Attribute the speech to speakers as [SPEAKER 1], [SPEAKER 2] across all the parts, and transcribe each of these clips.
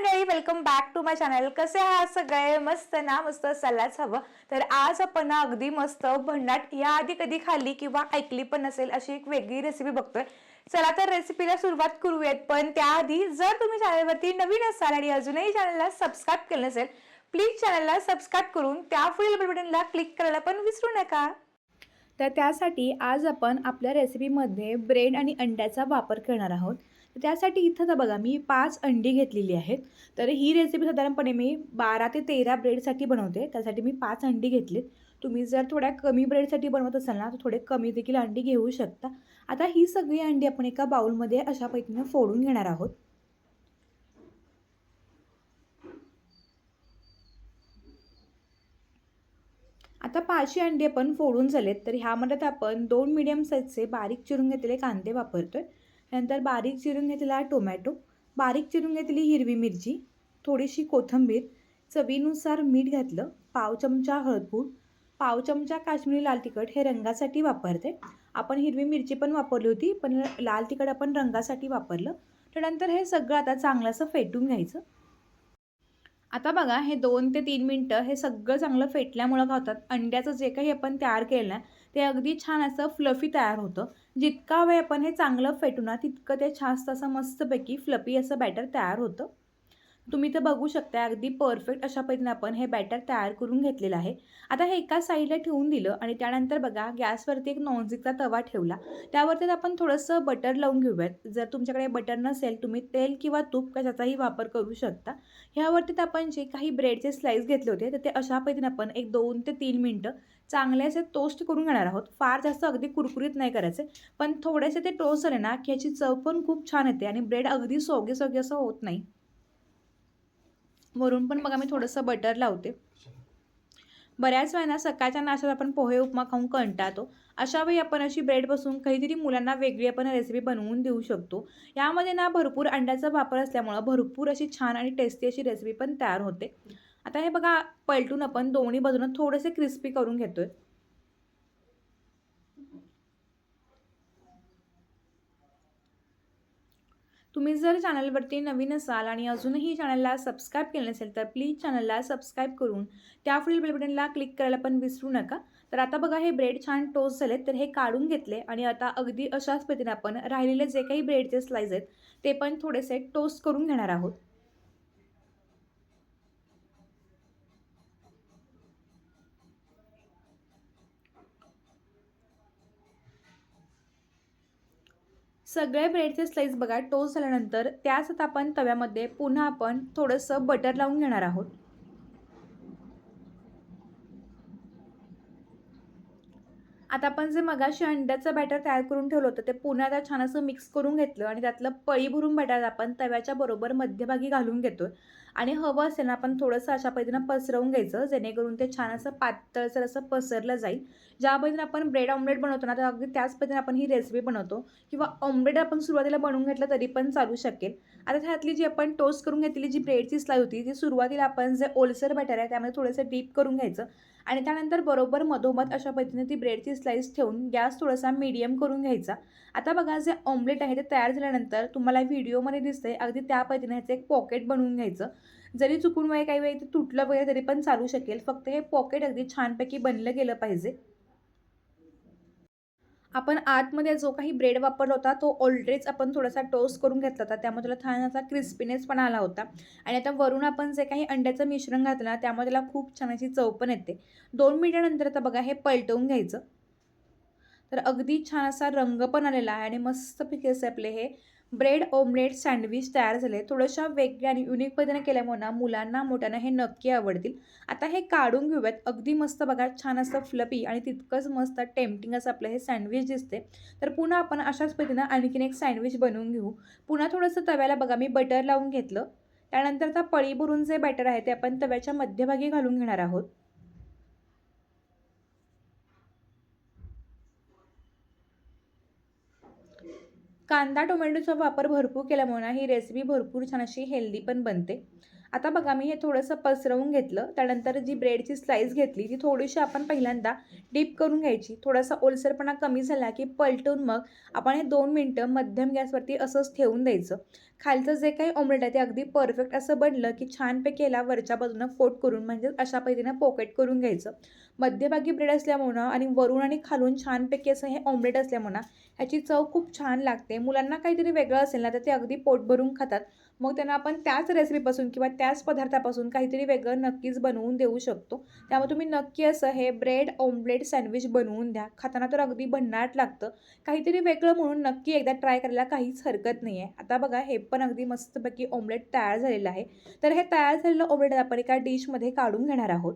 [SPEAKER 1] मंडळी welcome back to my channel कसे आहात सगळे? मस्त ना मस्त सल्लाच हवं. तर आज आपण अगदी मस्त भन्नाट या आधी कधी खाल्ली किंवा ऐकली पण नसेल अशी एक वेगळी रेसिपी बघतोय. चला तर रेसिपीला सुरुवात करूयात. पण त्याआधी जर तुम्ही चॅनलवरती नवीन असाल आणि अजूनही चॅनलला सबस्क्राईब केलं नसेल प्लीज चॅनलला सबस्क्राईब करून त्या पुढील बटनला क्लिक करायला पण विसरू नका. तर त्यासाठी आज आपण आपल्या रेसिपीमध्ये ब्रेड आणि अंड्याचा वापर करणार आहोत. त्यासाठी इथं तर बघा मी पाच अंडी घेतलेली आहेत. तर ही रेसिपी साधारणपणे मी बारा ते तेरा ब्रेडसाठी बनवते. त्यासाठी मी पाच अंडी घेतलीत. तुम्ही जर थोड्या कमी ब्रेडसाठी बनवत असाल ना तर थोडे कमी देखील अंडी घेऊ शकता. आता ही सगळी अंडी आपण एका बाउलमध्ये अशा फोडून घेणार आहोत. आता पाचशे अंडी आपण फोडून झालेत. तर ह्यामध्ये आपण दोन मिडियम साईजचे बारीक चिरून घेतलेले कांदे वापरतोय. नंतर बारीक चिरून घेतलेला टोमॅटो बारीक चिरून घेतलेली हिरवी मिरची थोडीशी कोथिंबीर चवीनुसार मीठ घातलं पाव चमचा हळदपूड पाव चमचा काश्मीरी लाल तिखट हे रंगासाठी वापरते. आपण हिरवी मिरची पण वापरली होती पण लाल तिखट आपण रंगासाठी वापरलं. त्यानंतर हे सगळं आता चांगलं असं फेटून घ्यायचं. आता बघा हे दोन ते तीन मिनटं हे सगळं चांगलं फेटल्यामुळं काय होतात? अंड्याचं जे काही आपण तयार केलं आहे ते अगदी छान असं फ्लफी तयार होतं. जितका वेळ आपण हे चांगलं फेटू ना तितकं ते छास्त असं मस्तपैकी फ्लपी असं बॅटर तयार होतं. तुम्ही तर बघू शकता अगदी परफेक्ट अशा पद्धतीने आपण हे बॅटर तयार करून घेतलेलं आहे. आता हे एका साईडला ठेवून दिलं आणि त्यानंतर बघा गॅसवरती एक नॉनस्टिकचा तवा ठेवला. त्यावरती आपण थोडंसं बटर लावून घेऊयात. जर तुमच्याकडे बटर नसेल तुम्ही तेल किंवा तूप कशाचाही वापर करू शकता. ह्यावरती आपण जे काही ब्रेडचे स्लाईस घेतले होते तर ते अशा पद्धतीने आपण एक दोन ते तीन मिनटं चांगले असे टोस्ट करून घेणार आहोत. फार जास्त अगदी कुरकुरीत नाही करायचे पण थोडेसे ते टोस्ट झाले ना की ह्याची चव पण खूप छान येते आणि ब्रेड अगदी सोगे सोगे असं होत नाही. वरून पण बघा मी थोडंसं बटर लावते. बऱ्याच वेळा सकाळच्या नाश्त्यात आपण पोहे उपमा खाऊन कंटाळतो. अशा वेळी आपण अशी ब्रेड बसून काहीतरी मुलांना वेगळी आपण रेसिपी बनवून देऊ शकतो. यामध्ये ना भरपूर अंड्याचा वापर असल्यामुळं भरपूर अशी छान आणि टेस्टी अशी रेसिपी पण तयार होते. आता हे बघा पलटून आपण दोन्ही बाजूनं थोडेसे क्रिस्पी करून घेतोय. तुम्ही जर चॅनलवरती नवीन असाल आणि अजूनही चॅनलला सबस्क्राईब केलं नसेल तर प्लीज चॅनलला सबस्क्राईब करून त्या पुढील क्लिक करायला पण विसरू नका. तर आता बघा हे ब्रेड छान टोस्ट झालेत तर हे काढून घेतले आणि आता अगदी अशाच पद्धतीने आपण राहिलेले जे काही ब्रेडचे स्लाइस आहेत ते पण थोडेसे टोस्ट करून घेणार आहोत. सगळे ब्रेडचे स्लाईस बघा टोस्ट झाल्यानंतर त्याच आता आपण तव्यामध्ये पुन्हा आपण थोडंसं बटर लावून घेणार आहोत. आता आपण जे मगाशी अंड्याचं बॅटर तयार करून ठेवलं होतं ते पुन्हा आता छान असं मिक्स करून घेतलं आणि त्यातलं पळी भरून बॅटर आपण तव्याच्या बरोबर मध्यभागी घालून घेतो आणि हवं असेल ना आपण थोडंसं अशा पद्धतीनं पसरवून घ्यायचं जेणेकरून ते छान असं पातळसर असं पसरलं जाईल. ज्या पद्धतीने आपण ब्रेड ऑमलेट बनवतो ना तर अगदी त्याच पद्धतीने आपण ही रेसिपी बनवतो. किंवा ऑमलेट आपण सुरुवातीला बनवून घेतलं तरी पण चालू शकेल. आता त्यातली जी आपण टोस्ट करून घेतलेली जी ब्रेडची स्लाय होती ती सुरुवातीला आपण जे ओलसर बॅटर आहे त्यामध्ये थोडंसं डीप करून घ्यायचं. आणि त्यानंतर बरोबर मधोमध अशा पद्धतीने ती ब्रेडची स्लाईस ठेवून गॅस थोडासा मीडियम करून घ्यायचा. आता बघा जे ऑमलेट आहे ते तयार झाल्यानंतर तुम्हाला व्हिडिओमध्ये दिसतंय अगदी त्या पद्धतीने ह्याचं एक पॉकेट बनवून घ्यायचं. जरी चुकून वेळ काही वेळी ते तुटलं वगैरे तरी पण चालू शकेल फक्त हे पॉकेट अगदी छानपैकी बनलं गेलं पाहिजे. आपण आतमध्ये जो काही ब्रेड वापरला होता तो ऑलरेडीच आपण थोडासा टोस्ट करून घेतला होता. त्यामुळे त्याला छान असा क्रिस्पीनेस पण आला होता. आणि आता वरून आपण जे काही अंड्याचं मिश्रण घातलं ना त्यामध्ये त्याला खूप छान अशी चव पण येते. दोन मिनिटानंतर आता बघा हे पलटवून घ्यायचं. तर अगदी छान असा रंग पण आलेला आहे आणि मस्तपैकी असे आपले हे ब्रेड ओमलेट सँडविच तयार झाले. थोडंशा वेगळ्या आणि युनिक पद्धतीने केल्यामुळे ना मुलांना मोठ्यांना हे नक्की आवडतील. आता हे काढून घेऊयात. अगदी मस्त बघा छान असं फ्लपी आणि तितकंच मस्त टेम्पटिंग असं आपलं हे सँडविच दिसते तर पुन्हा आपण अशाच पद्धतीनं आणखीन एक सँडविच बनवून घेऊ. पुन्हा थोडंसं तव्याला बघा मी बटर लावून घेतलं. त्यानंतर आता पळी भरून जे बॅटर आहे ते आपण तव्याच्या मध्यभागी घालून घेणार आहोत. कांदा टोमॅटोचा वापर भरपूर केल्यामुळे ही रेसिपी भरपूर छान अशी हेल्दी पण बनते. आता बघा मी हे थोडंसं पसरवून घेतलं. त्यानंतर जी ब्रेडची स्लाईस घेतली ती थोडीशी आपण पहिल्यांदा डीप करून घ्यायची. थोडासा ओलसरपणा कमी झाला की पलटून मग आपण हे दोन मिनटं मध्यम गॅसवरती असंच ठेवून द्यायचं. खालचं जे काही ऑमलेट आहे ते अगदी परफेक्ट असं बनलं की छानपैकी याला वरच्या बाजूनं फोट करून म्हणजेच अशा पद्धतीनं पॉकेट करून घ्यायचं. मध्यभागी ब्रेड असल्यामुळं आणि वरून आणि खालून छानपैकी असं हे ऑमलेट असल्यामुळं ह्याची चव खूप छान लागते. मुलांना काहीतरी वेगळं असेल ना तर ते अगदी पोट भरून खातात. मग त्यांना आपण त्याच रेसिपीपासून किंवा त्याच पदार्थापासून काहीतरी वेगळं नक्कीच बनवून देऊ शकतो. त्यामुळे तुम्ही नक्की असं हे ब्रेड ऑमलेट सँडविच बनवून द्या. खाताना तर अगदी भन्नाट लागतं. काहीतरी वेगळं म्हणून नक्की एकदा ट्राय करायला काहीच हरकत नाही आहे आता बघा हे पण अगदी मस्तपैकी ऑमलेट तयार झालेलं आहे. तर हे तयार झालेलं ऑमलेट आपण एका डिशमध्ये काढून घेणार आहोत.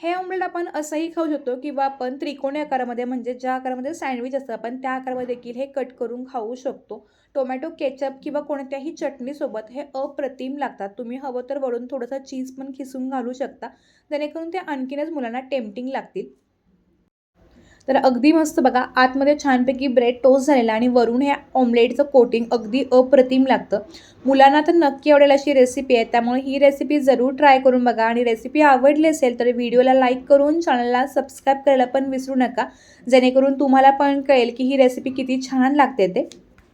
[SPEAKER 1] हे ऑमलेट आपण असंही खाऊ शकतो किंवा आपण त्रिकोणी आकारामध्ये म्हणजे ज्या आकारामध्ये सँडविच असतं आपण त्या आकारामध्ये देखील हे कट करून खाऊ शकतो. टोमॅटो केचप किंवा कोणत्याही चटणीसोबत हे अप्रतिम लागतात. तुम्ही हवं तर वरून थोडंसं चीज पण खिसून घालू शकता. जेणेकरून ते आणखीनच मुलांना टेम्पटिंग लागतील. तर अगदी मस्त बघा आतमध्ये छानपैकी ब्रेड टोस्ट झालेला आणि वरून हे ऑमलेटचं कोटिंग अगदी अप्रतिम लागतं. मुलांना तर नक्की आवडेल अशी रेसिपी आहे त्यामुळे ही रेसिपी जरूर ट्राय करून बघा आणि रेसिपी आवडली असेल तर व्हिडिओला लाईक करून चॅनलला सबस्क्राईब करायला पण विसरू नका जेणेकरून तुम्हाला पण कळेल की ही रेसिपी किती छान लागते ते.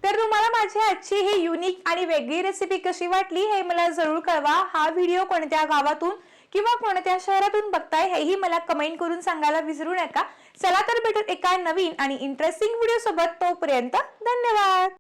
[SPEAKER 2] तर तुम्हाला माझी आजची ही युनिक आणि वेगळी रेसिपी कशी वाटली हे मला जरूर कळवा. हा व्हिडिओ कोणत्या गावातून किंवा कोणत्या शहरातून बघताय हेही मला कमेंट करून सांगायला विसरू नका. चला तर भेटूत एका नवीन आणि इंटरेस्टिंग व्हिडिओ सोबत. तोपर्यंत धन्यवाद.